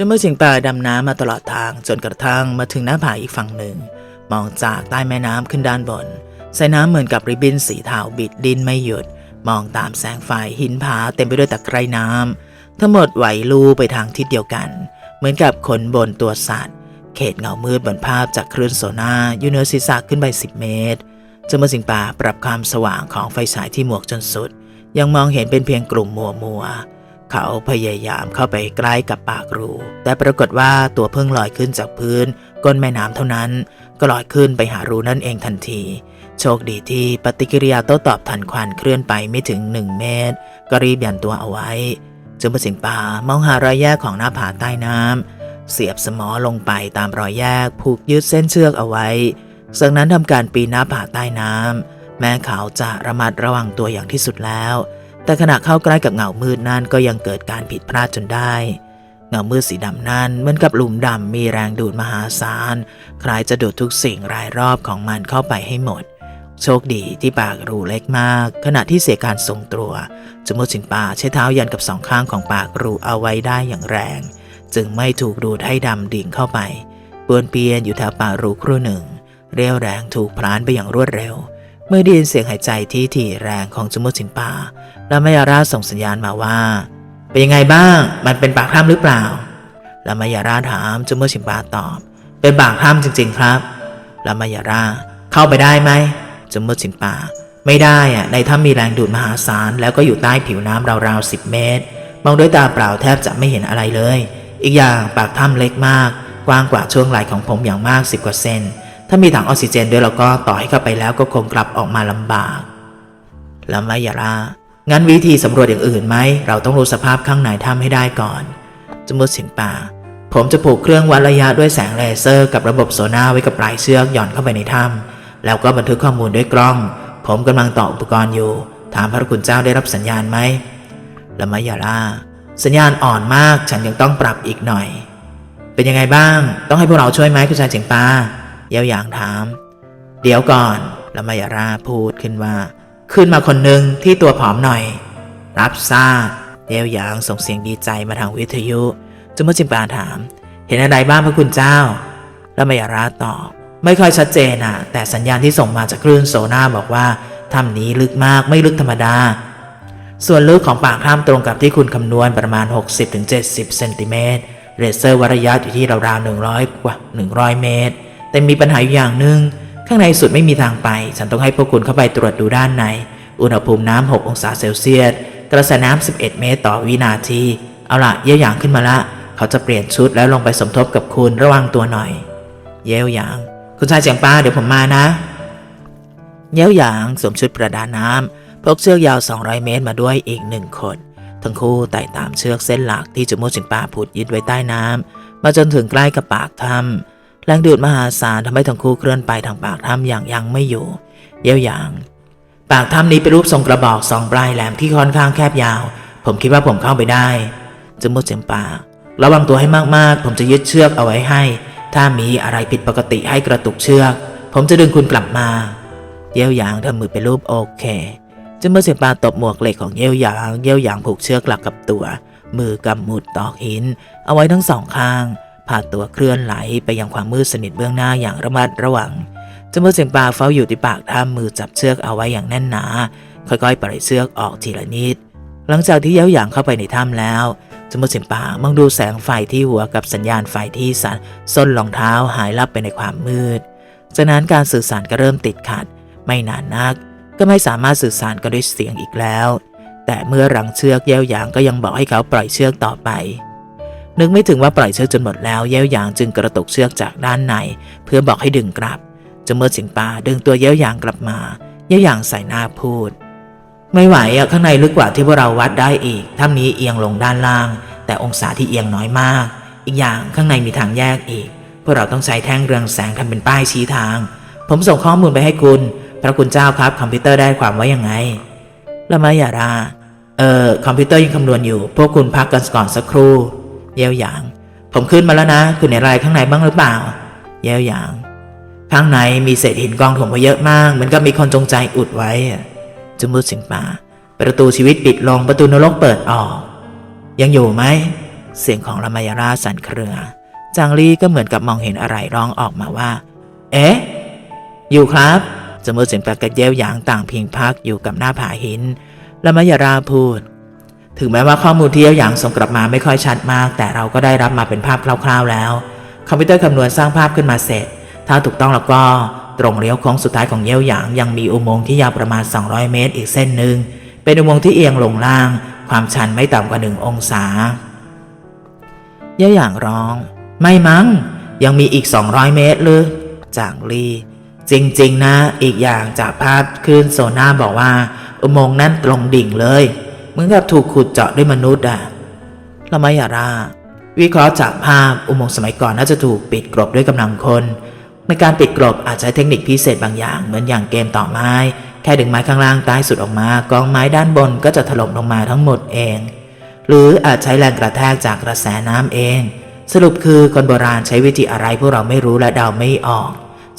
จเมื่อสิงป่าดำน้ำมาตลอดทางจนกระทั่งมาถึงหน้าผาอีกฝั่งหนึ่ง มองจากใต้แม่น้ำขึ้นด้านบนสายน้ำเหมือนกับริบบิ้นสีเทาบิดดินไม่หยุด มองตามแสงไฟหินผาเต็มไปด้วยตะไคร่น้ำทั้งหมดไหวลู่ไปทางทิศเดียวกัน เหมือนกับขนบนตัวสัตว์ เขตเงามืดบนภาพจากคลื่นโซน่าอยู่เหนือศีรษะขึ้นไป 10 เมตรจนเมื่อสิงป่าปรับความสว่างของไฟฉายที่หมวกจนสุด ยังมองเห็นเป็นเพียงกลุ่มมัวมัวๆ เขาพยายามเข้าไปใกล้กับปากรู แต่ปรากฏว่าตัวเพิ่งลอยขึ้นจากพื้น ก้นแม่น้ำเท่านั้น ก็ลอยขึ้นไปหารูนั่นเองทันที โชคดีที่ปฏิกิริยาโต้ตอบทันควันเคลื่อนไปไม่ถึง 1 เมตร ก็รีบยันตัวเอาไว้จนปสิงป่ามองหารอยแยกของหน้าผาใต้น้ำเสียบสมอลงไปตามรอยแยกผูกยึดเส้นเชือกเอาไว้จากนั้นทำการปีนหน้าผาใต้น้ำแม้เขาจะระมัดระวังตัวอย่างที่สุดแล้ว แต่ขณะเข้าใกล้กับเงามืดนั้นก็ยังเกิดการผิดพลาดจนได้ เงามืดสีดำนั้นเหมือนกับหลุมดำมีแรงดูดมหาศาลคล้ายจะดูดทุกสิ่งรายรอบของมันเข้าไปให้หมด โชคดีที่ปากรูเล็กมาก ขณะที่เสียการทรงตัวจมูกสิงป่าใช้เท้ายันกับสองข้างของปากรูเอาไว้ได้อย่างแรง จึงไม่ถูกดูดให้ดำดิ่งเข้าไปปวนเปียนอยู่แถวปากรูครู่หนึ่ง เรียวแรงถูกพลานไปอย่างรวดเร็วเมื่อได้ยินเสียงหายใจที่ถี่แรงของจมูกสิงป่า ล้วมายาราส่งสัญญาณมาว่า เป็นยังไงบ้าง มันเป็นปากถ้ำหรือเปล่าแล้วมายาราถามจูเมูกสิงป่าตอบ เป็นปากถ้ำจริง ๆ ครับแล้วมายาราเข้าไปได้ไหมจูเมูกสิงป่าไม่ได้อะในถ้ำมีแรงดูดมหาศาลแล้วก็อยู่ใต้ผิวน้ำราวๆ10เมตร มองด้วยตาเปล่าแทบจะไม่เห็นอะไรเลย อีกอย่างปากถ้ำเล็กมาก กว้างกว่าช่วงไหล่ของผมอย่างมาก10กว่าเซนถ้ามีถังออกซิเจนด้วยเราก็ต่อให้เข้าไปแล้วก็คงกลับออกมาลำบากแล้วมายารา งั้นวิธีสำรวจอย่างอื่นไหม เราต้องรู้สภาพข้างในถ้ำให้ได้ก่อนจมูกสิงป่า ผมจะผูกเครื่องวัดระยะด้วยแสงเลเซอร์กับระบบโซน่าไว้กับปลายเชือกหย่อนเข้าไปในถ้ำแล้วก็บันทึกข้อมูลด้วยกล้อง ผมกำลังต่ออุปกรณ์อยู่ ถามพระคุณเจ้าได้รับสัญญาณไหมละมายาล่าสัญญาณอ่อนมาก ฉันยังต้องปรับอีกหน่อย เป็นยังไงบ้าง ต้องให้พวกเราช่วยไหมคุณชายเจียงปาเยาหยางถาม เดี๋ยวก่อนละมายาล่าพูดขึ้นว่า ขึ้นมาคนหนึ่งที่ตัวผอมหน่อย รับทราบเย้าหยางส่งเสียงดีใจมาทางวิทยุจุมจิมปาถาม เห็นอะไรบ้างพระคุณเจ้าและมายาล่าตอบไม่ค่อยชัดเจนอะแต่สัญญาณที่ส่งมาจากคลื่นโซน่าบอกว่าถ้ำนี้ลึกมากไม่ลึกธรรมดา ส่วนลึกของปากถ้ำตรงกับที่คุณคำนวณประมาณ 60-70เซนติเมตรเรเซอร์วัดระยะอยู่ที่ราวๆ100 กว่า 100 เมตร แต่มีปัญหาอยู่อย่างหนึ่ง ข้างในสุดไม่มีทางไป ฉันต้องให้พวกคุณเข้าไปตรวจดูด้านใน อุณหภูมิน้ำ 6 องศาเซลเซียส กระแสน้ำ 11 เมตรต่อวินาที เอาละเยี่ยวหยางขึ้นมาละ เขาจะเปลี่ยนชุดแล้วลงไปสมทบกับคุณระวังตัวหน่อย เยี่ยวหยาง คุณชายเสียงป้าเดี๋ยวผมมานะ เยี่ยวหยางสวมชุดประดาน้ำพกเชือกยาว 200 เมตรมาด้วยอีกหนึ่งคน ทั้งคู่ไต่ตามเชือกเส้นหลักที่จุมูกสิงป้าผูดยึดไว้ใต้น้ำมาจนถึงใกล้กับปากถ้ำ แรงดูดมหาศาลทำให้ทั้งคู่เคลื่อนไปทางปากถ้ำอย่างยังไม่อยู่ เยี่ยวยาง ปากถ้ำนี้เป็นรูปทรงกระบอกสองปลายแหลมที่ค่อนข้างแคบยาว ผมคิดว่าผมเข้าไปได้จมูกเสียงปากระวังตัวให้มากๆ ผมจะยึดเชือกเอาไว้ให้ ถ้ามีอะไรผิดปกติให้กระตุกเชือก ผมจะดึงคุณกลับมา เยี่ยวยางทำมือเป็นรูปโอเคจมูกเสียงปากตบหมวกเหล็กของเยี่ยวยาง เยี่ยวยางผูกเชือกหลักกับตัว มือกำหมุดตอกหิน เอาไว้ทั้งสองข้าง พาตัวเคลื่อนไหลไปยังความมืดสนิทเบื้องหน้าอย่างระมัดระวังจมูกเสียงปาเฝ้าอยู่ที่ปากถ้ำมือจับเชือกเอาไว้อย่างแน่นหนา ค่อยๆปล่อยเชือกออกทีละนิด หลังจากที่เย้าหยางเข้าไปในถ้ำแล้วจมูกเสียงปามองดูแสงไฟที่หัวกับสัญญาณไฟที่สันส้นรองเท้าหายลับไปในความมืด จากนั้นการสื่อสารก็เริ่มติดขัด ไม่นานนัก ก็ไม่สามารถสื่อสารกันด้วยเสียงอีกแล้ว แต่เมื่อรังเชือกเย้าหยางก็ยังบอกให้เขาปล่อยเชือกต่อไป นึกไม่ถึงว่าปล่อยเชือกจนหมดแล้วเย้าหยางจึงกระตุกเชือกจากด้านใน เพื่อบอกให้ดึงกลับจเมูกสิงปาดึงตัวเย้าหยางกลับมาเย้าหยางใส่หน้าพูด ไม่ไหวอะข้างในลึกกว่าที่พวกเราวัดได้อีกถ้ำนี้เอียงลงด้านล่าง แต่องศาที่เอียงน้อยมาก อีกอย่างข้างในมีทางแยกอีก พวกเราต้องใช้แท่งเรืองแสงทำเป็นป้ายชี้ทาง ผมส่งข้อมูลไปให้คุณ พระคุณเจ้าครับคอมพิวเตอร์ได้ความว่ายังไงละมายาราเออคอมพิวเตอร์ยังคำนวณอยู่ พวกคุณพักกันก่อนสักครู่ เยี่ยวหยาง ผมขึ้นมาแล้วนะ คุณเห็นอะไรข้างในบ้างหรือเปล่า เยี่ยวหยาง ข้างในมีเศษหินกองถมไว้เยอะมากเหมือนกับมีคนจงใจอุดไว้อะจมูกสิงป่า ประตูชีวิตปิดลง ประตูนรกเปิดออก ยังอยู่ไหม เสียงของละมายาราสั่นเครือ จางลี่ก็เหมือนกับมองเห็นอะไรร้องออกมาว่า เอ๊ะ อยู่ครับจมูกสียงปลกกับเย้วหยางต่างพียงพักอยู่กับหน้าผาหินละมายาราพูด ถึงแม้ว่าข้อมูลที่เย้วหยางส่งกลับมาไม่ค่อยชัดมาก แต่เราก็ได้รับมาเป็นภาพคร่าวๆแล้ว คอมพิวเตอร์คำนวณสร้างภาพขึ้นมาเสร็จ ถ้าถูกต้องแล้วก็ตรงเลี้ยวโค้งสุดท้ายของเย้วหยางยังมีอุโมงค์ที่ยาวประมาณ 200 เมตร อีกเส้นหนึ่งเป็นอุโมงค์ที่เอียงลงล่าง ความชันไม่ต่ำกว่าหนึ่งองศา เย้วหยางร้อง ไม่มั้ง ยังมีอีก 200 เมตรเลยจางลีจริงๆนะอีกอย่างจากภาพคลื่นโซน่าบอกว่า อุโมงค์นั้นตรงดิ่งเลย มือนกับถูกขุดเจาะด้วยมนุษย์อะละมายาราวิเคราะห์จากภาพอุโมงค์สมัยก่อนน่าจะถูกปิดกรบด้วยกำลังคน ในการปิดกรบอาจใช้เทคนิคพิเศษบางอย่าง เหมือนอย่างเกมต่อไม้ แค่ดึงไม้ข้างล่างใต้สุดออกมากองไม้ด้านบนก็จะถล่มลงมาทั้งหมดเอง หรืออาจใช้แรงกระแทกจากกระแสน้ำเอง สรุปคือคนโบราณใช้วิธีอะไรพวกเราไม่รู้และเดาไม่ออก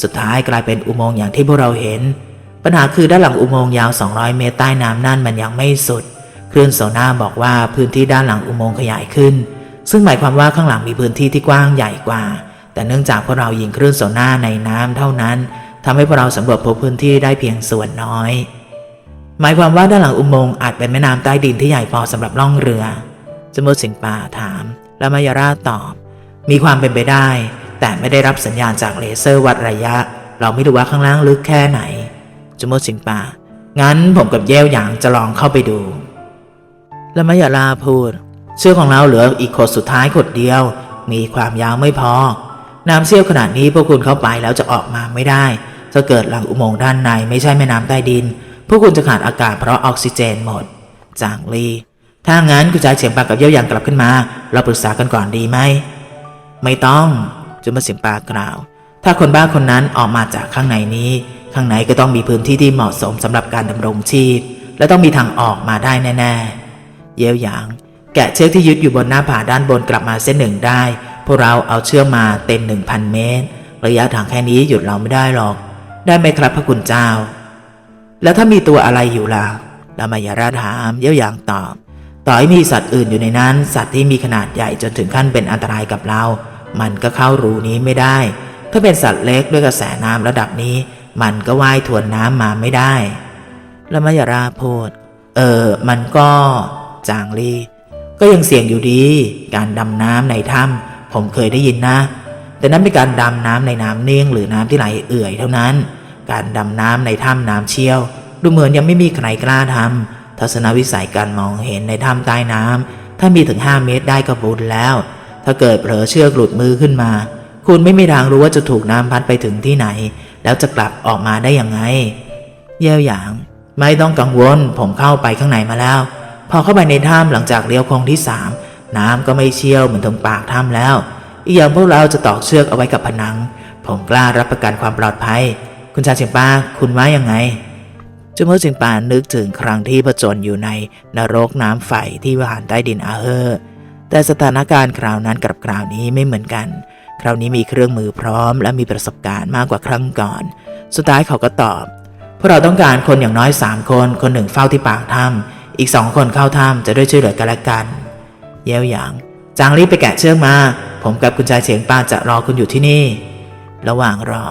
สุดท้ายกลายเป็นอุโมงค์อย่างที่พวกเราเห็น ปัญหาคือด้านหลังอุโมงค์ยาว 200 เมตรใต้น้ำนั่นมันยังไม่สุด คลื่นโซน่าบอกว่าพื้นที่ด้านหลังอุโมงค์ขยายขึ้น ซึ่งหมายความว่าข้างหลังมีพื้นที่ที่กว้างใหญ่กว่า แต่เนื่องจากพวกเรายิงคลื่นโซน่าในน้ำเท่านั้นทำให้พวกเราสำรวจพบพื้นที่ได้เพียงส่วนน้อย หมายความว่าด้านหลังอุโมงค์อาจเป็นแม่น้ำใต้ดินที่ใหญ่พอสำหรับล่องเรือจมูกสิงป่าถาม และมายาราตอบ มีความเป็นไปได้ แต่ไม่ได้รับสัญญาณจากเลเซอร์วัดระยะ เราไม่รู้ว่าข้างล่างลึกแค่ไหนจมูกสิงป่างั้นผมกับเย่วหยางจะลองเข้าไปดู ละมยาลาพูดเชือของเราเหลืออีกขดสุดท้ายขดเดียว มีความยาวไม่พอ น้ำเชี่ยวขนาดนี้พวกคุณเข้าไปแล้วจะออกมาไม่ได้ถ้าเกิดหลังอุโมงค์ด้านในไม่ใช่แม่น้ำใต้ดิน พวกคุณจะขาดอากาศเพราะออกซิเจนหมด จางลี ถ้างั้นคุณชายเฉียงปากกับเยี่ยวหยางกลับขึ้นมา เราปรึกษากันก่อนดีไหม ไม่ต้องจุมาเสียงปากล่าว ถ้าคนบ้าคนนั้นออกมาจากข้างในนี้ ข้างในก็ต้องมีพื้นที่ที่เหมาะสมสำหรับการดำรงชีพ และต้องมีทางออกมาได้แน่ ๆ เยี่ยวหยาง แกะเชือกที่ยึดอยู่บนหน้าผาด้านบนกลับมาเส้นหนึ่งได้ พวกเราเอาเชือกมาเต็มหนึ่งพันเมตร ระยะทางแค่นี้หยุดเราไม่ได้หรอก ได้ไหมครับพระคุณเจ้า แล้วถ้ามีตัวอะไรอยู่ล่ะลามายาราถามเยี่ยวหยางตอบ ต่อให้มีสัตว์อื่นอยู่ในนั้น สัตว์ที่มีขนาดใหญ่จนถึงขั้นเป็นอันตรายกับเรา มันก็เข้ารูนี้ไม่ได้ ถ้าเป็นสัตว์เล็กด้วยกระแสน้ำระดับนี้ มันก็ว่ายทวนน้ำมาไม่ได้ล้วมายาราพูดเออ มันก็ จางลีก็ยังเสี่ยงอยู่ดี การดำน้ำในถ้ำผมเคยได้ยินนะ แต่นั้นเป็นการดำน้ำในน้ำเนิ่งหรือน้ำที่ไหลเอื่อยเท่านั้น การดำน้ำในถ้ำน้ำเชี่ยว ดูเหมือนยังไม่มีใครกล้าทำทัศนวิสัยการมองเห็นในถ้ำใต้น้ำถ้ามีถึง 5 เมตรได้ก็บุญแล้ว ถ้าเกิดเผลอเชือกหลุดมือขึ้นมา คุณไม่มีทางรู้ว่าจะถูกน้ำพัดไปถึงที่ไหน แล้วจะกลับออกมาได้ยังไง เยี่ยวหยาง ไม่ต้องกังวล ผมเข้าไปข้างในมาแล้ว พอเข้าไปในถ้ำหลังจากเลี้ยวโค้งที่สามน้ำก็ไม่เชี่ยวเหมือนตรงปากถ้ำแล้ว อีกอย่างพวกเราจะตอกเชือกเอาไว้กับผนัง ผมกล้ารับประกันความปลอดภัย คุณชาเฉียงป้าคุณว่ายังไงจมูกจิงปานนึกถึงครั้งที่ผจญอยู่ในนรกน้ำไฟที่วานใต้ดินอาเฮอร์แต่สถานการณ์คราวนั้นกับคราวนี้ไม่เหมือนกัน คราวนี้มีเครื่องมือพร้อม และมีประสบการณ์มากกว่าครั้งก่อน สุดท้ายเขาก็ตอบพวกเราต้องการคนอย่างน้อยสามคน คนหนึ่งเฝ้าที่ปากถ้ำ อีกสองคนเข้าถ้ำจะด้วยช่วยเหลือกันและกัน เย้วหยาง จางรีบไปแกะเชือกมา ผมกับคุณชายเฉียงปาจะรอคุณอยู่ที่นี่ ระหว่างรอ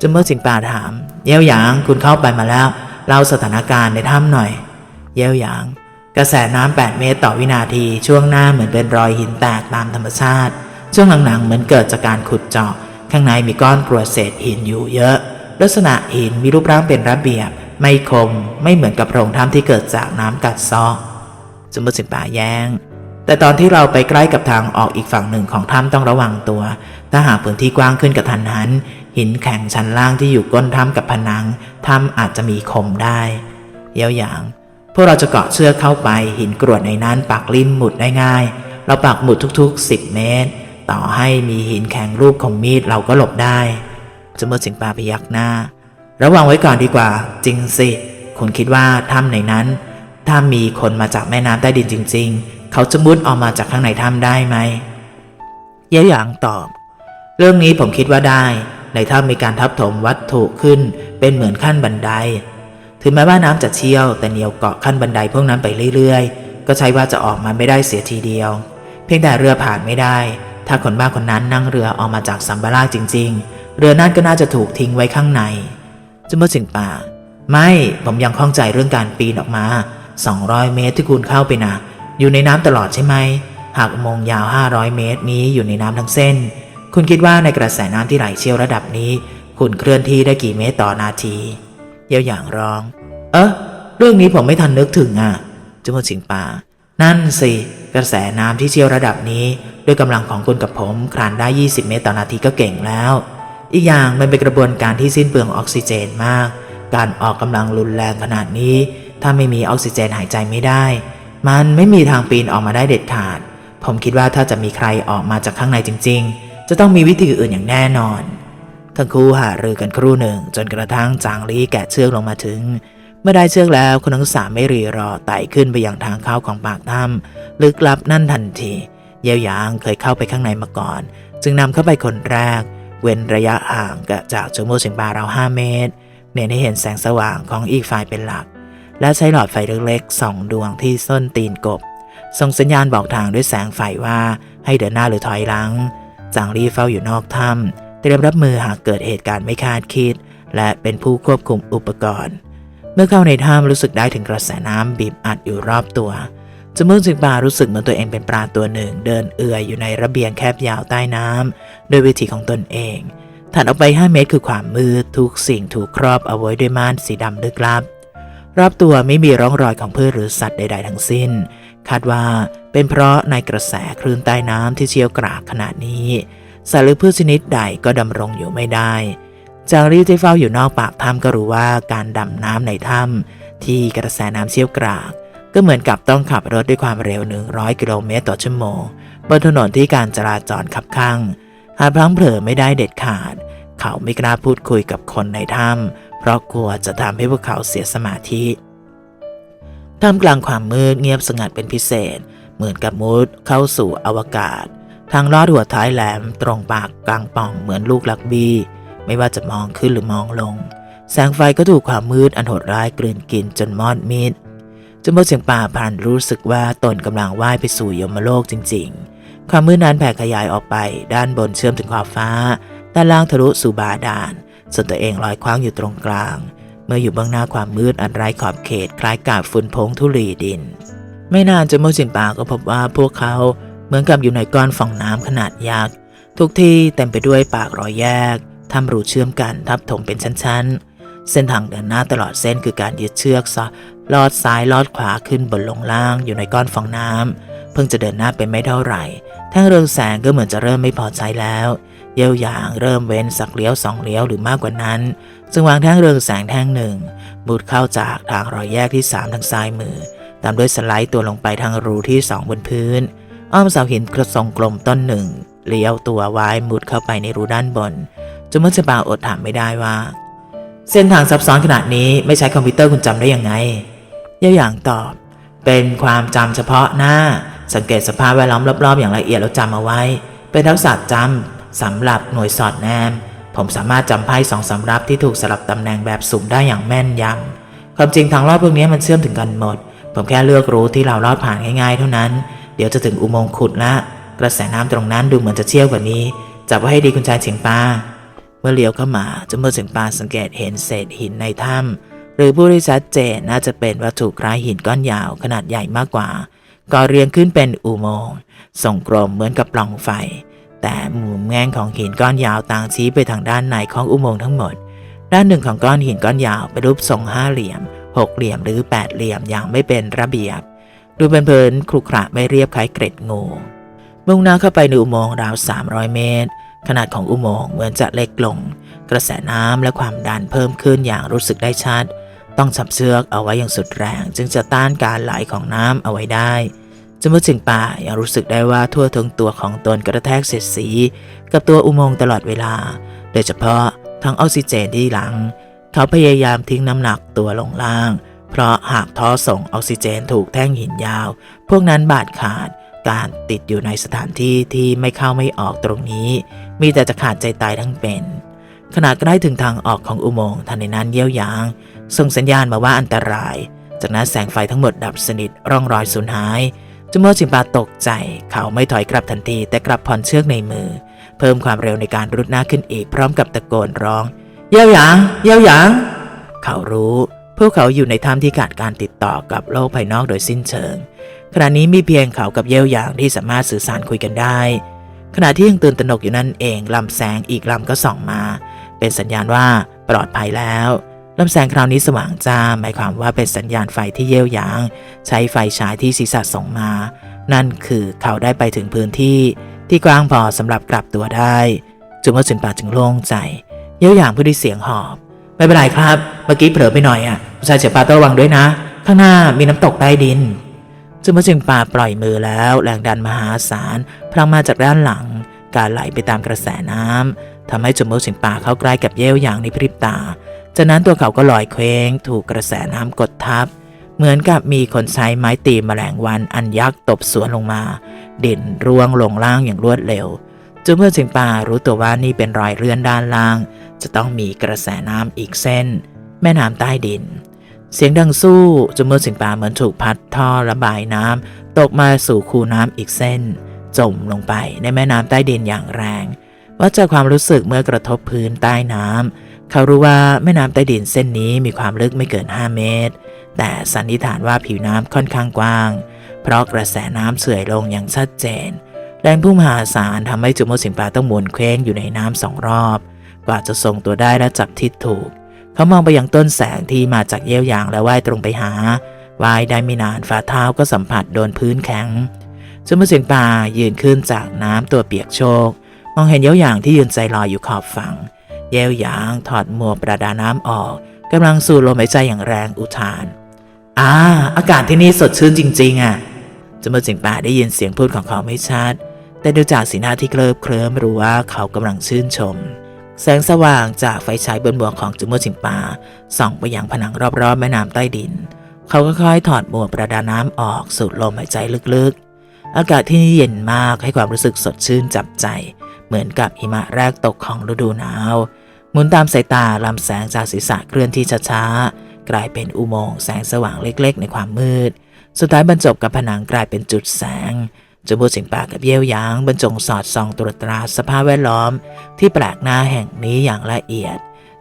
จนเมื่อสิงปาถาม เย้วหยางคุณเข้าไปมาแล้วเล่าสถานการณ์ในถ้ำหน่อย เย้วหยาง กระแสน้ำ8เมตรต่อวินาทีช่วงหน้าเหมือนเป็นรอยหินแตกตามธรรมชาติ ช่วงหลังๆเหมือนเกิดจากการขุดเจาะข้างในมีก้อนกรวดเศษหินอยู่เยอะ ลักษณะหินมีรูปร่างเป็นระเบียบ ไม่คมไม่เหมือนกับโพรงถ้ำที่เกิดจากน้ำกัดเซาะสมมติสิงป่าแย้ง แต่ตอนที่เราไปใกล้กับทางออกอีกฝั่งหนึ่งของถ้ำต้องระวังตัว ถ้าหากพื้นที่กว้างขึ้นกับทันหัน หินแข็งชั้นล่างที่อยู่ก้นถ้ำกับผนังถ้ำอาจจะมีคมได้เยี่ยวหยาง พวกเราจะเกาะเชือกเข้าไปหินกรวดในนั้นปักลิ่มหมุดได้ง่าย เราปักหมุดทุกๆ 10 เมตร ต่อให้มีหินแข็งรูปของมีดเราก็หลบได้จมูกสิงปาพยักหน้า ระวังไว้ก่อนดีกว่า จริงสิ คุณคิดว่าถ้ำในนั้น ถ้ามีคนมาจากแม่น้ำใต้ดินจริง ๆ เขาจะมุดออกมาจากข้างในถ้ำได้ไหม เย้หยางตอบ เรื่องนี้ผมคิดว่าได้ ในถ้ำมีการทับถมวัตถุขึ้นเป็นเหมือนขั้นบันได ถึงแม้ว่าน้ำจะเชี่ยว แต่เหนียวเกาะขั้นบันไดพวกนั้นไปเรื่อยๆ ก็ใช่ว่าจะออกมาไม่ได้เสียทีเดียว เพียงแต่เรือผ่านไม่ได้ ถ้าคนบ้าคนนั้นนั่งเรือออกมาจากสัมบาราจริง ๆ เรือนั่นก็น่าจะถูกทิ้งไว้ข้างใน จุมเมื่อสิงป่า ไม่ผมยังข้องใจเรื่องการปีนออกมา 200 เมตรที่คุณเข้าไปนะ อยู่ในน้ำตลอดใช่ไหม หากมงยาว 500 เมตรนี้อยู่ในน้ำทั้งเส้น คุณคิดว่าในกระแสน้ำที่ไหลเชี่ยวระดับนี้ คุณเคลื่อนที่ได้กี่เมตรต่อนาทีเยี่ยวอย่างร้อง เออเรื่องนี้ผมไม่ทันนึกถึงอะจุมสิงป่า นั่นสิ กระแสน้ำที่เชี่ยวระดับนี้ ด้วยกำลังของคุณกับผมคลานได้ 20 เมตรต่อนาทีก็เก่งแล้ว อีกอย่างมันเป็นกระบวนการที่สิ้นเปลืองออกซิเจนมาก การออกกำลังรุนแรงขนาดนี้ ถ้าไม่มีออกซิเจนหายใจไม่ได้ มันไม่มีทางปีนออกมาได้เด็ดขาด ผมคิดว่าถ้าจะมีใครออกมาจากข้างในจริง ๆ จะต้องมีวิธีอื่นอย่างแน่นอน ทั้งคู่หารือกันครู่หนึ่ง จนกระทั่งจางลี่แกะเชือกลงมาถึง เมื่อได้เชือกแล้วคุณทั้งสามไม่รีรอไต่ขึ้นไปยังทางเข้าของปากถ้ำลึกลับนั่นทันที เยี่ยวยางเคยเข้าไปข้างในมาก่อน จึงนำเข้าไปคนแรก เว้นระยะห่างกับจากจมูกเฉียงปลาราวห้าเมตร เน้นให้เห็นแสงสว่างของอีกฝ่ายเป็นหลัก และใช้หลอดไฟเล็กๆสองดวงที่ส้นตีนกบ ส่งสัญญาณบอกทางด้วยแสงไฟว่าให้เดินหน้าหรือถอยหลัง จางลี่เฝ้าอยู่นอกถ้ำเตรียมรับมือหากเกิดเหตุการณ์ไม่คาดคิด และเป็นผู้ควบคุมอุปกรณ์ เมื่อเข้าในถ้ำรู้สึกได้ถึงกระแสน้ำบีบอัดอยู่รอบตัว จมูกจึงบารู้สึกเหมือนตัวเองเป็นปลาตัวหนึ่ง เดินเอื่อยอยู่ในระเบียงแคบยาวใต้น้ำโดยวิธีของตนเอง ถัดออกไป 5 เมตรคือความมืดทุกสิ่งถูกครอบเอาไว้ด้วยม่านสีดำลึกลับ รอบตัวไม่มีร่องรอยของพืชหรือสัตว์ใด ๆ ทั้งสิ้น คาดว่าเป็นเพราะในกระแสคลื่นใต้น้ำที่เชี่ยวกรากขนาดนี้สัตว์หรือพืชชนิดใดก็ดำรงอยู่ไม่ได้จางรีที่เฝ้าอยู่นอกปากถ้ำก็รู้ว่าการดำน้ำในถ้ำที่กระแสน้ำเชี่ยวกราก ก็เหมือนกับต้องขับรถด้วยความเร็ว 100 กิโลเมตรต่อชั่วโมงบนถนนที่การจราจรขับข้าง หากพลั้งเผลอไม่ได้เด็ดขาด เขาไม่กล้าพูดคุยกับคนในถ้ำเพราะกลัวจะทำให้พวกเขาเสียสมาธิท่ามกลางความมืดเงียบสงัดเป็นพิเศษ เหมือนกับมุดเข้าสู่อวกาศ ทางลอดหัวท้ายแหลมตรงปากกลางป่องเหมือนลูกลักบี้ไม่ว่าจะมองขึ้นหรือมองลง แสงไฟก็ถูกความมืดอันโหดร้ายกลืนกินจนมอดมิด จมูกเสียงป่าพันรู้สึกว่าตนกำลังว่ายไปสู่ยมโลกจริง ๆ ความมืดนั้นแผ่ขยายออกไป ด้านบนเชื่อมถึงขอบฟ้า ด้านล่างทะลุสู่บาดาล ส่วนตัวเองลอยคว้างอยู่ตรงกลาง เมื่ออยู่เบื้องหน้าความมืดอันไร้ขอบเขตคล้ายกาบฝุ่นพงธุลีดิน ไม่นานจมูกเสียงป่าก็พบว่าพวกเขาเหมือนกับอยู่ในก้อนฟองน้ำขนาดยักษ์ทุกที่เต็มไปด้วยปากรอยแยกทำรูเชื่อมกันทับถมเป็นชั้นๆ เส้นทางเดินหน้าตลอดเส้นคือการยึดเชือกซะ ลอดซ้ายลอดขวาขึ้นบนลงล่างอยู่ในก้อนฟองน้ำเพิ่งจะเดินหน้าไปไม่เท่าไหร่แท่งเรืองแสงก็เหมือนจะเริ่มไม่พอใจแล้ว เยี่ยวหยางเริ่มเว้นสักเลี้ยวสองเลี้ยวหรือมากกว่านั้นจึงวางแท่งเรืองแสงแท่งหนึ่งมุดเข้าจากทางรอยแยกที่สามทางซ้ายมือ ตามด้วยสไลด์ตัวลงไปทางรูที่สองบนพื้น อ้อมเสาหินกระทรงกลมต้นหนึ่งเลี้ยวตัวไว้มุดเข้าไปในรูด้านบนจนเมื่อจะปาอดถามไม่ได้ว่า เส้นทางซับซ้อนขนาดนี้ไม่ใช้คอมพิวเตอร์คุณจำได้ยังไง ย่าหยางตอบ เป็นความจำเฉพาะหน้า สังเกตสภาพแวดล้อมรอบๆ อย่างละเอียดแล้วจำเอาไว้ เป็นทักษะจำสำหรับหน่วยสอดแนม ผมสามารถจำไพ่สองสำรับที่ถูกสลับตำแหน่งแบบสุ่มได้อย่างแม่นยำความจริงทางลอดพวกนี้มันเชื่อมถึงกันหมด ผมแค่เลือกรู้ที่เราลอดผ่านง่ายๆ เท่านั้น เดี๋ยวจะถึงอุโมงค์ขุดละ กระแสน้ำตรงนั้นดูเหมือนจะเชี่ยวกว่านี้ จับไว้ให้ดีคุณชายเฉียงปาเมื่อเลี้ยวเข้ามาจมูกเฉียงปาสังเกตเห็นเศษหินในถ้ำ หรือผู้ที่ชัดเจนน่าจะเป็นวัตถุคล้ายหินก้อนยาวขนาดใหญ่มากกว่าก่อเรียงขึ้นเป็นอุโมงค์ส่งกลมเหมือนกับปล่องไฟ แต่มุมแง่งของหินก้อนยาวต่างชี้ไปทางด้านในของอุโมงค์ทั้งหมด ด้านหนึ่งของก้อนหินก้อนยาวเป็นรูปทรงห้าเหลี่ยมหกเหลี่ยมหรือแปดเหลี่ยมอย่างไม่เป็นระเบียบ ดูเป็นเพลินครุขระไม่เรียบคล้ายเกร็ดงูมุ่งหน้าเข้าไปในอุโมงค์ราว 300 เมตร ขนาดของอุโมงค์เหมือนจะเล็กลง กระแสน้ำและความดันเพิ่มขึ้นอย่างรู้สึกได้ชัด ต้องจับเชือกเอาไว้อย่างสุดแรง จึงจะต้านการไหลของน้ำเอาไว้ได้จนเมื่อถึงป่ายังรู้สึกได้ว่าทั่วทั้งตัวของตนกระแทกเสียดสี กับตัวอุโมงค์ตลอดเวลา โดยเฉพาะทั้งออกซิเจนที่หลัง เขาพยายามทิ้งน้ำหนักตัวลงล่าง เพราะหากท่อส่งออกซิเจนถูกแท่งหินยาว พวกนั้นบาดขาดการติดอยู่ในสถานที่ที่ไม่เข้าไม่ออกตรงนี้ มีแต่จะขาดใจตายทั้งเป็นขณะใกล้ถึงทางออกของอุโมงค์ทันในนั้นเยี่ยวยาง ส่งสัญญาณมาว่าอันตราย จากนั้นแสงไฟทั้งหมดดับสนิทร่องรอยสูญหายจมูกจิงปาตกใจ เขาไม่ถอยกลับทันที แต่กลับผ่อนเชือกในมือ เพิ่มความเร็วในการรุดหน้าขึ้นอีกพร้อมกับตะโกนร้อง เย้าหยางเย้าหยางเขารู้พวกเขาอยู่ในถ้ำที่ขาดการติดต่อกับโลกภายนอกโดยสิ้นเชิง ขณะนี้มีเพียงเขากับเย้าหยางที่สามารถสื่อสารคุยกันได้ ขณะที่ยังตื่นตระหนกอยู่นั่นเองลำแสงอีกลำก็ส่องมา เป็นสัญญาณว่าปลอดภัยแล้ว ลำแสงคราวนี้สว่างจ้า หมายความว่าเป็นสัญญาณไฟที่เย้าหยาง ใช้ไฟฉายที่ศีรษะส่งมา นั่นคือเขาได้ไปถึงพื้นที่ ที่กว้างพอสำหรับกลับตัวได้จุมว่าจินป่าจึงโล่งใจ เย้าหยางพูดด้วยเสียงหอบ ไม่เป็นไรครับ เมื่อกี้เผลอไปหน่อยอะชายเฉียบปาต้องระวังด้วยนะ ข้างหน้ามีน้ำตกใต้ดินจุมจึงป่าปล่อยมือแล้ว แรงดันมหาศาลพลังมาจากด้านหลัง การไหลไปตามกระแสน้ำทำให้จุมจึงป่าเข้าใกล้กับเย้วอย่างในพริบตา จากนั้นตัวเขาก็ลอยเคว้ง ถูกกระแสน้ำกดทับ เหมือนกับมีคนใช้ไม้ตีแมลงวันอันยักษ์ตบสวนลงมาเด่นร่วงลงล่างอย่างรวดเร็วจุมจึงปารู้ตัวว่านี่เป็นรอยเลื่อนด้านล่าง จะต้องมีกระแสน้ำอีกเส้น แม่น้ำใต้ดิน เสียงดังสู้จนเมื่อสิงปาเหมือนถูกพัดท่อระบายน้ำตกมาสู่คูน้ำอีกเส้น จมลงไปในแม่น้ำใต้ดินอย่างแรง ว่าจากความรู้สึกเมื่อกระทบพื้นใต้น้ำ เขารู้ว่าแม่น้ำใต้ดินเส้นนี้มีความลึกไม่เกิน 5 เมตร แต่สันนิษฐานว่าผิวน้ำค่อนข้างกว้าง เพราะกระแสน้ำเสื่อยลงอย่างชัดเจน แรงพุ่งมหาศาลทำให้จุมโมสิงปาต้องหมุนเคว้งอยู่ในน้ำสองรอบ กว่าจะทรงตัวได้และจับทิศถูก เขามองไปยังต้นแสงที่มาจากเยี่ยวยางและว่ายตรงไปหาว่ายได้ไม่นานฝ่าเท้าก็สัมผัสโดนพื้นแข็งจนมาเสียงปายืนขึ้นจากน้ำตัวเปียกโชกมองเห็นเยี่ยวยางที่ยืนใจลอยอยู่ขอบฝั่ง เยี่ยวยางถอดหมวกประดาน้ำออกกำลังสูดลมหายใจอย่างแรงอุทานอ่าอากาศที่นี่สดชื่นจริง ๆ อะจมาเสียงป่าได้ยินเสียงพูดของเขาไม่ชัด แต่ดูจากสีหน้าที่เคลิบเคลิ้มรู้ว่าเขากำลังชื่นชม แสงสว่างจากไฟฉายบนหัวของจุมโมจิงป่าส่องไปยังผนังรอบๆแม่น้ำใต้ดิน เขาก็ค่อยๆถอดหมวกประดาน้ำออกสูดลมหายใจลึกๆ อากาศที่นี่เย็นมากให้ความรู้สึกสดชื่นจับใจ เหมือนกับหิมะแรกตกของฤดูหนาว หมุนตามสายตาลำแสงจากศีรษะเคลื่อนที่ช้าๆ กลายเป็นอุโมงค์แสงสว่างเล็กๆ ในความมืด สุดท้ายบรรจบกับผนังกลายเป็นจุดแสงจมูกสิงปากกับเยี่ยวยางบรรจงสอดส่องตรวจตราสภาพแวดล้อม ที่แปลกหน้าแห่งนี้อย่างละเอียด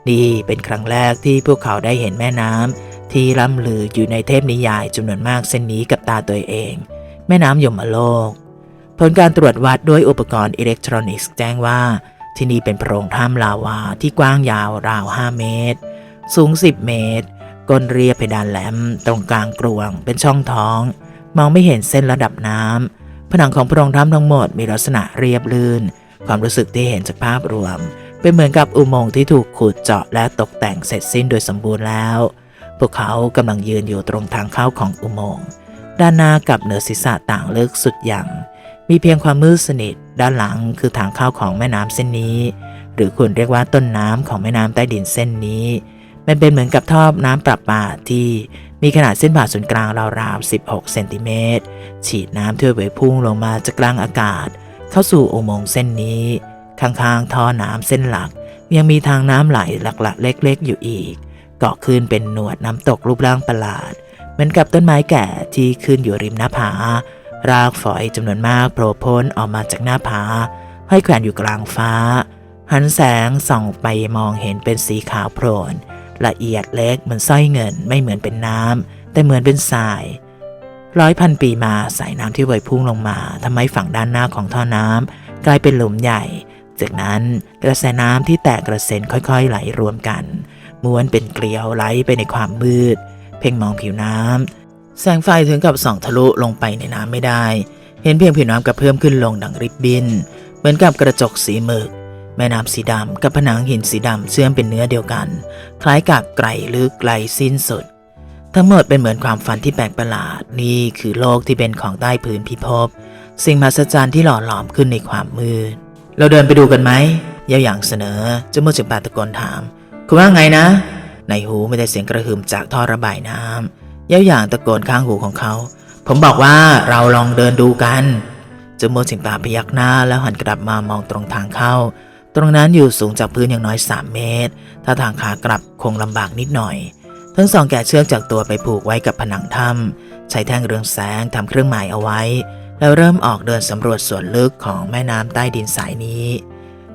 นี่เป็นครั้งแรกที่พวกเขาได้เห็นแม่น้ำที่ล่ำลืออยู่ในเทพนิยายจำนวนมากเส้นนี้กับตาตัวเอง แม่น้ำยมโลก ผลการตรวจวัดด้วยอุปกรณ์อิเล็กทรอนิกส์แจ้งว่า ที่นี่เป็นโพรงถ้ำลาวาที่กว้างยาวราว 5 เมตร สูง 10 เมตร ก้นเรียบเพดานแหลม ตรงกลางกรวง เป็นช่องท้อง มองไม่เห็นเส้นระดับน้ำผนังของโพรงถ้ำทั้งหมดมีลักษณะเรียบลื่น ความรู้สึกที่เห็นจากภาพรวม เป็นเหมือนกับอุโมงค์ที่ถูกขุดเจาะและตกแต่งเสร็จสิ้นโดยสมบูรณ์แล้ว พวกเขากำลังยืนอยู่ตรงทางเข้าของอุโมงค์ด้านหน้ากับเหนือศีรษะต่างเลิกสุดอย่าง มีเพียงความมืดสนิทด้านหลังคือทางเข้าของแม่น้ำเส้นนี้ หรือคุณเรียกว่าต้นน้ำของแม่น้ำใต้ดินเส้นนี้มันเป็นเหมือนกับท่อน้ำประปาที่มีขนาดเส้นผ่าศูนย์กลางราวๆ 16 เซนติเมตร ฉีดน้ำเที่ไหวพุ่งลงมาจากกลางอากาศ เข้าสู่อุโมงค์เส้นนี้ ข้างๆ ท่อน้ำเส้นหลัก ยังมีทางน้ำไหลหลักๆ เล็กๆ อยู่อีก เกาะขึ้นเป็นหนวดน้ำตกรูปร่างประหลาด เหมือนกับต้นไม้แก่ที่ขึ้นอยู่ริมหน้าผา รากฝอยจำนวนมากโผล่พ้นออกมาจากหน้าผาห้อยแขวนอยู่กลางฟ้า หันแสงส่องไปมองเห็นเป็นสีขาวโพลนละเอียดเล็กเหมือนสร้อยเงินไม่เหมือนเป็นน้ำแต่เหมือนเป็นทรายร้อยพันปีมาสายน้ำที่ไหวพุ่งลงมาทำให้ฝั่งด้านหน้าของท่อน้ำกลายเป็นหลุมใหญ่ จากนั้นกระแสน้ำที่แตกกระเซ็นค่อยๆ ไหลรวมกัน ม้วนเป็นเกลียวไหลไปในความมืด เพ่งมองผิวน้ำ แสงไฟถึงกับส่องทะลุลงไปในน้ำไม่ได้ เห็นเพียงผิวน้ำกระเพิ่มขึ้นลงดังริบบิ้นเหมือนกับกระจกสีหมึก แม่น้ำสีดำกับผนังหินสีดำเชื่อมเป็นเนื้อเดียวกัน คล้ายกับไกลลึกไกลสิ้นสุด ทั้งหมดเป็นเหมือนความฝันที่แปลกประหลาด นี่คือโลกที่เป็นของใต้พื้นพิภพ สิ่งมหัศจรรย์ที่หล่อหลอมขึ้นในความมืด เราเดินไปดูกันไหมเย่าอย่างเสนอเจามูกจึงปาตะโกนถาม คุณว่าไงนะ ในหูไม่ได้เสียงกระหึ่มจากท่อระบายน้ำ เย่าอย่างตะโกนข้างหูของเขา ผมบอกว่าเราลองเดินดูกันเจามูกจึงปาพยักหน้าแล้วหันกลับมามองตรงทางเข้า ตรงนั้นอยู่สูงจากพื้นอย่างน้อย 3 เมตร ถ้าทางขากลับคงลำบากนิดหน่อย ทั้งสองแกะเชือกจากตัวไปผูกไว้กับผนังถ้ำใช้แท่งเรืองแสงทำเครื่องหมายเอาไว้ แล้วเริ่มออกเดินสำรวจส่วนลึกของแม่น้ำใต้ดินสายนี้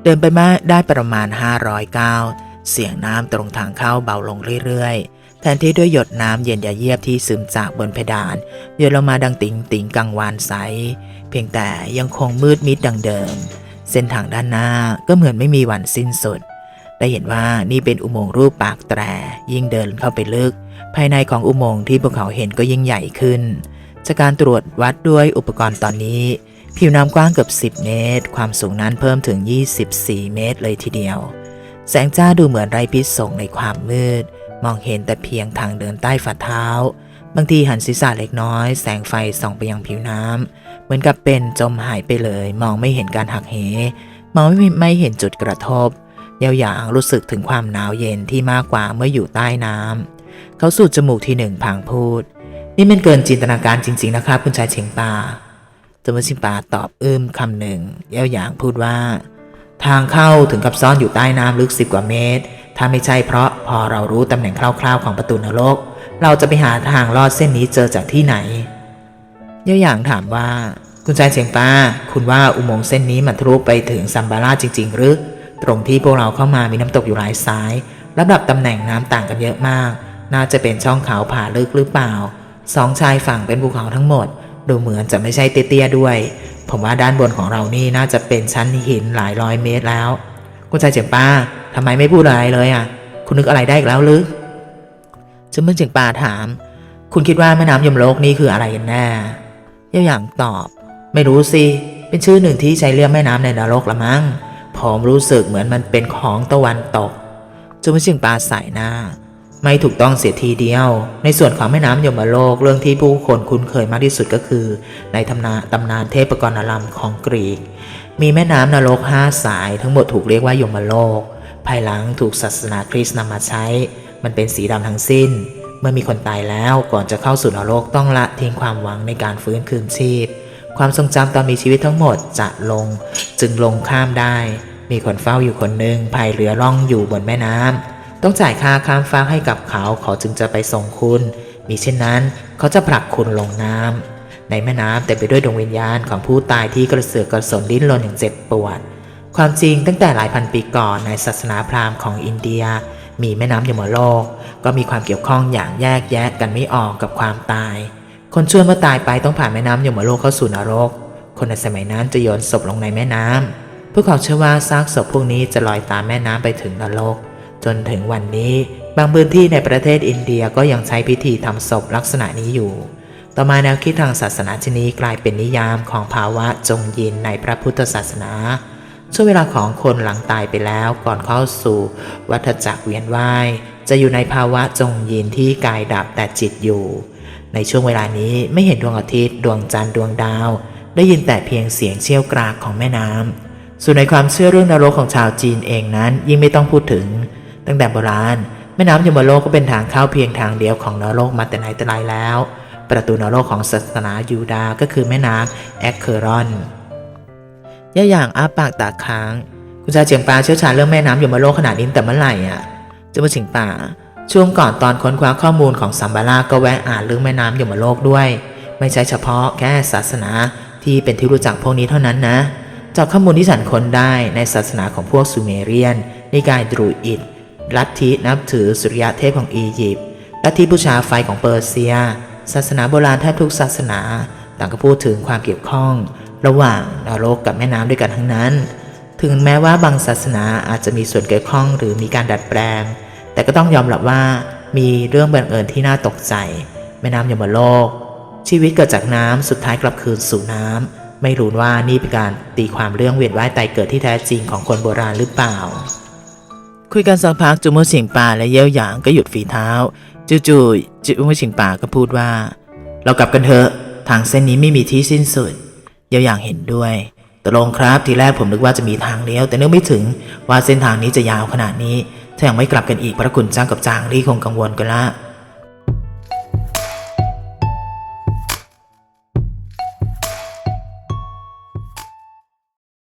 เดินไปมาได้ประมาณ 500ก้าว เสียงน้ำตรงทางเข้าเบาลงเรื่อยๆ แทนที่ด้วยหยดน้ำเย็นยาเยียบที่ซึมจากบนเพดานหยดลงมาดังติ่งติ่งกังวานใส เพียงแต่ยังคงมืดมิดดังเดิม เส้นทางด้านหน้าก็เหมือนไม่มีวันสิ้นสุด ได้เห็นว่านี่เป็นอุโมงค์รูปปากแตร ยิ่งเดินเข้าไปลึก ภายในของอุโมงค์ที่พวกเขาเห็นก็ยิ่งใหญ่ขึ้น จากการตรวจวัดด้วยอุปกรณ์ตอนนี้ ผิวน้ำกว้างเกือบ 10 เมตร ความสูงนั้นเพิ่มถึง 24 เมตรเลยทีเดียว แสงจ้าดูเหมือนไรพิษสงในความมืด มองเห็นแต่เพียงทางเดินใต้ฝ่าเท้า บางทีหันศีรษะเล็กน้อย แสงไฟส่องไปยังผิวน้ำเหมือนกับเป็นจมหายไปเลย มองไม่เห็นการหักเหมองไม่ไม่เห็นจุดกระทบเยาหยางรู้สึกถึงความหนาวเย็นที่มากกว่าเมื่ออยู่ใต้น้ำเขาสูดจมูกทีหนึ่งพางพูด นี่มันเกินจินตนาการจริง ๆ นะครับ คุณชายเฉียงปาจมูกชิงปาตอบอึ้มคำหนึ่งเยาหยางพูดว่า ทางเข้าถึงกับซ่อนอยู่ใต้น้ำลึกสิบกว่าเมตร ถ้าไม่ใช่เพราะพอเรารู้ตำแหน่งคร่าวๆของประตูนรก เราจะไปหาทางลอดเส้นนี้เจอจากที่ไหนเยาหยางถามว่า คุณชายเฉียงปาคุณว่าอุโมงค์เส้นนี้มันทะลุไปถึงซัมบาราจริง ๆ หรือ ตรงที่พวกเราเข้ามามีน้ำตกอยู่หลายสายระดับตำแหน่งน้ำต่างกันเยอะมาก น่าจะเป็นช่องเขาผ่าลึกหรือเปล่าสองชายฝั่งเป็นภูเขาทั้งหมด ดูเหมือนจะไม่ใช่เตี้ยๆด้วย ผมว่าด้านบนของเรานี่น่าจะเป็นชั้นหินหลายร้อยเมตรแล้ว คุณชายเจียงป้าทำไมไม่พูดอะไรเลยอะ คุณนึกอะไรได้อีกแล้วหรือจึงเมื่อเจียงป้าถาม คุณคิดว่าแม่น้ำยมโลกนี่คืออะไรกันแน่เย่าหยางตอบ ไม่รู้สิ เป็นชื่อหนึ่งที่ใช้เรียกแม่น้ำในนรกละมั้ง ผมรู้สึกเหมือนมันเป็นของตะวันตกจุมชิงป้าใส่หน้า ไม่ถูกต้องเสียทีเดียว ในส่วนของแม่น้ำยมโลกเรื่องที่ผู้คนคุ้นเคยมากที่สุดก็คือ ในตำนานตำนานเทพกรณลัมของกรีก มีแม่น้ำนรกห้าสาย ทั้งหมดถูกเรียกว่ายมโลก ภายหลังถูกศาสนาคริสต์นำมาใช้ มันเป็นสีดำทั้งสิ้น เมื่อมีคนตายแล้วก่อนจะเข้าสู่นรกต้องละทิ้งความหวังในการฟื้นคืนชีพ ความทรงจำตอนมีชีวิตทั้งหมดจะลง จึงลงข้ามได้ มีคนเฝ้าอยู่คนหนึ่งพายเรือล่องอยู่บนแม่น้ำ ต้องจ่ายค่าข้ามฟากให้กับเขาเขาจึงจะไปส่งคุณ มีเช่นนั้นเขาจะผลักคุณลงน้ำในแม่น้ำเต็มไปด้วยดวงวิญญาณของผู้ตายที่กระเสือกกระสนดิ้นรนอย่างเจ็บปวด ความจริงตั้งแต่หลายพันปีก่อนในศาสนาพราหมณ์ของอินเดีย มีแม่น้ำยมโลก ก็มีความเกี่ยวข้องอย่างแยกแยะกันไม่ออกกับความตาย คนชั่วเมื่อตายไปต้องผ่านแม่น้ำยมโลกเข้าสู่นรก คนในสมัยนั้นจะโยนศพลงในแม่น้ำพวกเขาเชื่อว่าซากศพพวกนี้จะลอยตามแม่น้ำไปถึงนรก จนถึงวันนี้ บางพื้นที่ในประเทศอินเดียก็ยังใช้พิธีทำศพลักษณะนี้อยู่ ต่อมาแนวคิดทางศาสนาชนีกลายเป็นนิยามของภาวะจงยินในพระพุทธศาสนา ช่วงเวลาของคนหลังตายไปแล้วก่อนเข้าสู่ วัฏจักรเวียนว่าย จะอยู่ในภาวะจงยินที่กายดับแต่จิตอยู่ ในช่วงเวลานี้ไม่เห็นดวงอาทิตย์ดวงจันทร์ดวงดาว ได้ยินแต่เพียงเสียงเชี่ยวกรากของแม่น้ำส่วนในความเชื่อเรื่องนรกของชาวจีนเองนั้นยิ่งไม่ต้องพูดถึง ตั้งแต่โบราณ แม่น้ำยมโลกก็เป็นทางเข้าเพียงทางเดียวของนรกมาแต่ไหนแต่ไรแล้ว ประตูนรกของศาสนายูดาห์ก็คือแม่น้ำแอคเคอรอนย่าอย่างอาปากตาค้าง คุณชายเจียงปาเชี่ยวชาญเรื่องแม่น้ำยมโลกขนาดนี้แต่เมื่อไหร่อะจะมาถึงป่า ช่วงก่อนตอนค้นคว้าข้อมูลของสัมบาราก็แวะอ่านเรื่องแม่น้ำยมโลกด้วย ไม่ใช่เฉพาะแค่ศาสนาที่เป็นที่รู้จักพวกนี้เท่านั้นนะจากข้อมูลที่ฉันค้นได้ในศาสนาของพวกซูเมเรียนนิกายดรูอิด ลัทธินับถือสุริยะเทพของอียิปต์ลัทธิบูชาไฟของเปอร์เซีย ศาสนาโบราณแทบทุกศาสนา ต่างก็พูดถึงความเกี่ยวข้อง ระหว่างนรกกับแม่น้ำด้วยกันทั้งนั้น ถึงแม้ว่าบางศาสนาอาจจะมีส่วนเกี่ยวข้องหรือมีการดัดแปลง แต่ก็ต้องยอมรับว่ามีเรื่องบังเอิญที่น่าตกใจ แม่น้ำยมโลก ชีวิตเกิดจากน้ำสุดท้ายกลับคืนสู่น้ำไม่รู้ว่านี่เป็นการตีความเรื่องเวียนว่ายตายเกิดที่แท้จริงของคนโบราณหรือเปล่า คุยกันสักพักจูโมเฉียงป่าและเย่ยวหยางก็หยุดฝีเท้า จู่ๆจูโมเฉียงป่าก็พูดว่า เรากลับกันเถอะ ทางเส้นนี้ไม่มีที่สิ้นสุด เย่ยวหยางเห็นด้วยตกลงครับทีแรกผมนึกว่าจะมีทางเลี้ยว แต่นึกไม่ถึงว่าเส้นทางนี้จะยาวขนาดนี้ ถ้ายังไม่กลับกันอีกพระคุณจ้างกับจางรี่คงกังวลกันละ